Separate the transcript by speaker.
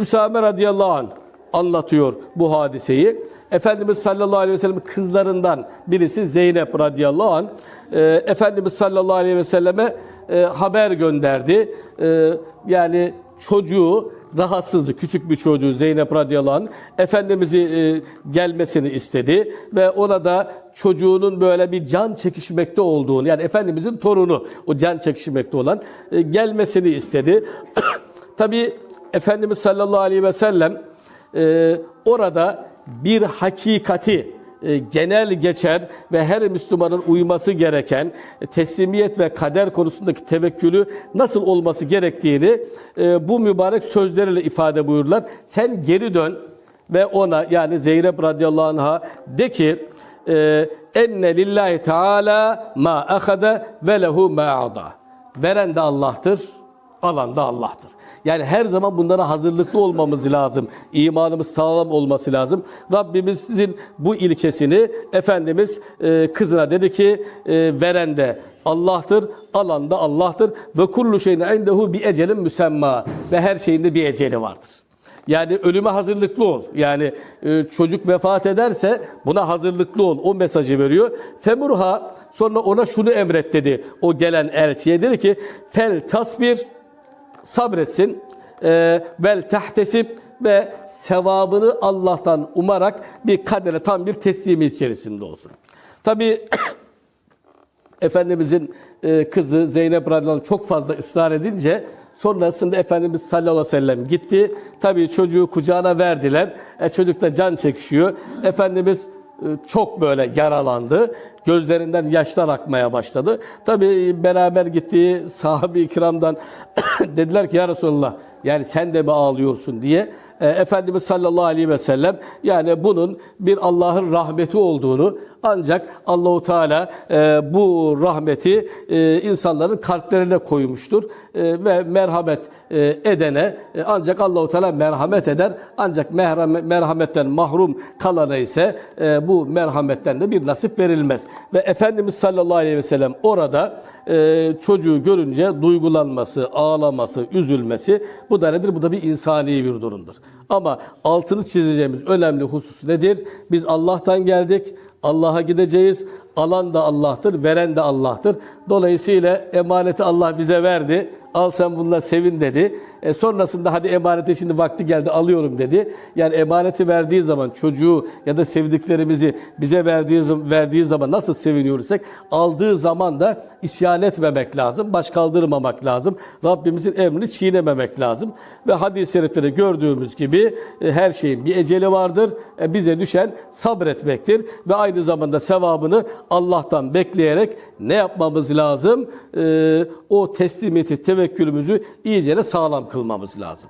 Speaker 1: Üsame radıyallahu anh anlatıyor bu hadiseyi. Efendimiz sallallahu aleyhi ve sellem kızlarından birisi Zeynep radıyallahu anh e, Efendimiz sallallahu aleyhi ve selleme e, haber gönderdi. E, yani çocuğu rahatsızdı. Küçük bir çocuğu Zeynep radıyallahu anh Efendimiz'i e, gelmesini istedi ve ona da çocuğunun böyle bir can çekişmekte olduğunu yani Efendimiz'in torunu o can çekişmekte olan e, gelmesini istedi. Tabi Efendimiz sallallahu aleyhi ve sellem e, orada bir hakikati e, genel geçer ve her Müslümanın uyması gereken e, teslimiyet ve kader konusundaki tevekkülü nasıl olması gerektiğini e, bu mübarek sözleriyle ifade buyururlar. Sen geri dön ve ona yani Zeynep radıyallahu anh'a de ki e, enne lillahi teala ma ahada ve lehu ma ada. Veren de Allah'tır, alan da Allah'tır. Yani her zaman bunlara hazırlıklı olmamız lazım. İmanımız sağlam olması lazım. Rabbimizin bu ilkesini Efendimiz e, kızına dedi ki e, veren de Allah'tır, alan da Allah'tır. Ve kullu şeyin indehu bir ecelin müsemma. Ve her şeyinde bir eceli vardır. Yani ölüme hazırlıklı ol. Yani e, çocuk vefat ederse buna hazırlıklı ol. O mesajı veriyor. Femurha sonra ona şunu emret dedi. O gelen elçiye dedi ki fel tasbir sabretsin. Vel tehtesip ve sevabını Allah'tan umarak bir kadere tam bir teslimi içerisinde olsun. Tabi Efendimizin e, kızı Zeynep radıyallahu çok fazla ısrar edince sonrasında Efendimiz sallallahu aleyhi ve sellem gitti. Tabii çocuğu kucağına verdiler. E, çocuk da can çekişiyor. Efendimiz çok böyle yaralandı. Gözlerinden yaşlar akmaya başladı. Tabii beraber gittiği sahabe-i kiramdan dediler ki ya Resulallah yani sen de mi ağlıyorsun diye. E, Efendimiz sallallahu aleyhi ve sellem yani bunun bir Allah'ın rahmeti olduğunu ancak Allahu Teala e, bu rahmeti e, insanların kalplerine koymuştur E, ve merhamet e, edene e, ancak Allahu Teala merhamet eder ancak merhamet, merhametten mahrum kalana ise e, bu merhametten de bir nasip verilmez ve Efendimiz sallallahu aleyhi ve sellem orada e, çocuğu görünce duygulanması, ağlaması, üzülmesi bu da nedir? Bu da bir insani bir durumdur. Ama altını çizeceğimiz önemli husus nedir? Biz Allah'tan geldik, Allah'a gideceğiz. Alan da Allah'tır, veren de Allah'tır. Dolayısıyla emaneti Allah bize verdi. Al sen bununla sevin dedi. E sonrasında hadi emaneti şimdi vakti geldi alıyorum dedi. Yani emaneti verdiği zaman çocuğu ya da sevdiklerimizi bize verdiği, verdiği zaman nasıl seviniyorsak aldığı zaman da isyan etmemek lazım. Baş kaldırmamak lazım. Rabbimizin emrini çiğnememek lazım. Ve hadis-i şerifte gördüğümüz gibi e, her şeyin bir eceli vardır. E, bize düşen sabretmektir. Ve aynı zamanda sevabını Allah'tan bekleyerek ne yapmamız lazım? E, o teslimiyeti, tevekkülümüzü iyicene sağlam kılmamız lazım.